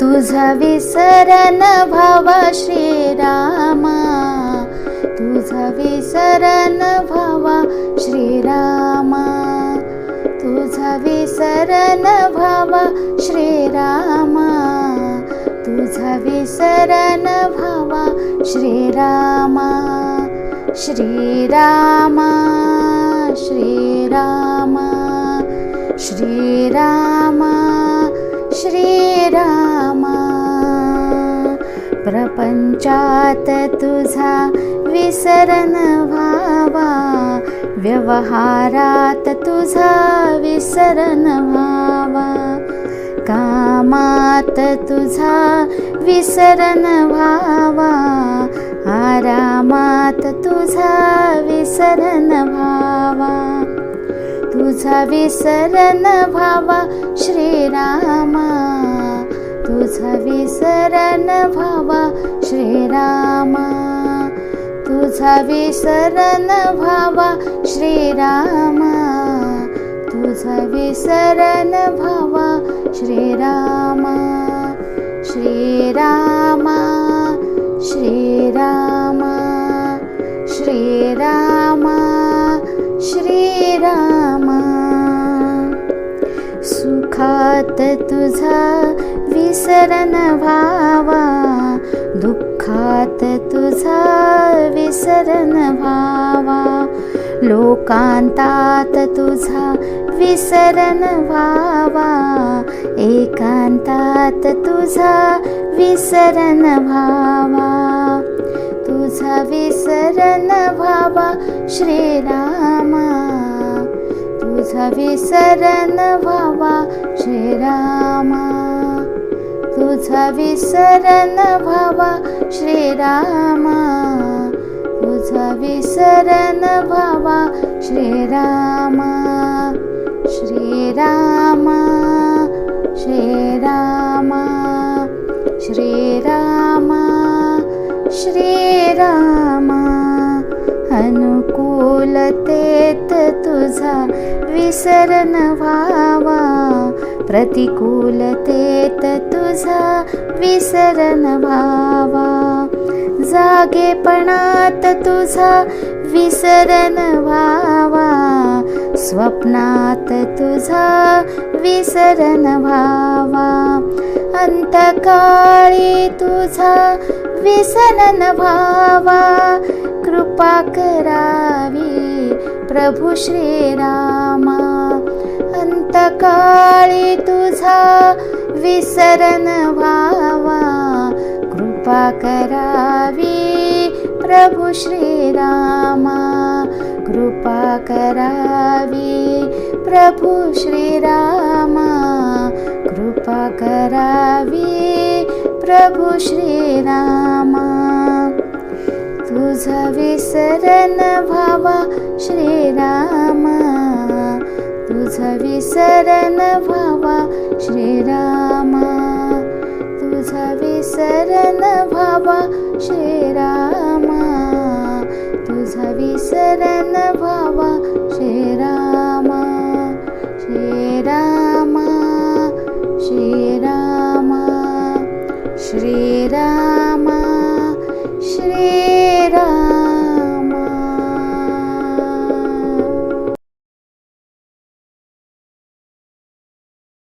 तुझा विसरन भव श्रीरामा. तुझा विसरन भव श्रीरामा. तुझा विसरन भव श्रीरामा. तुझा विसरन भव श्रीरामा. श्रीरामा श्रीरामा. श्रीराम. प्रपञ्चात् तुझा विसरन भावा व्यवहारात् तुझा विसरन भावा कामात् तुझा विसरन भावा आरामात् तुझा विसरन भावा तुझा विसरन भावा श्रीरामा. तुझा विसरन भावा श्रीरामा तुझा विसरन भावा श्रीरामा तुझा विसरन भावा श्रीरामा श्रीरामा श्रीरामा श्रीरामा श्रीरामा। सुखात तुझा विसरन भावा दुःखात तुझा विसरन भावा लोकान्तात तुझा विसरन एकान्तात तुझा विसरन भावा तुझा विसरन भावा श्रीरामा. तुझा विसरन भावा श्रीरामा तुझा विसरन भावा श्रीरामा। तुझा विसरन भावा श्रीरामा। श्रीरामा। श्रीरामा। श्रीरामा श्रीरामा तुझा विसरन भावा प्रतिकूलतेत तुझा विसरन भावा जागेपणात तुझा विसरन व्हावा. स्वप्नात तुझा विसरन व्हावा. अंतकाळी तुझा विसरन भावा कृपा करावी प्रभु श्रीरामा. तुझा विसरन भावा। कृपा करावी प्रभु श्रीरामा। कृपा करावी प्रभु श्रीरामा। कृपा करावी प्रभु श्रीरामा। तुझा विसरन भावा श्रीरामा विसर विसरन विसर भवा विसर भवा श्रीराम।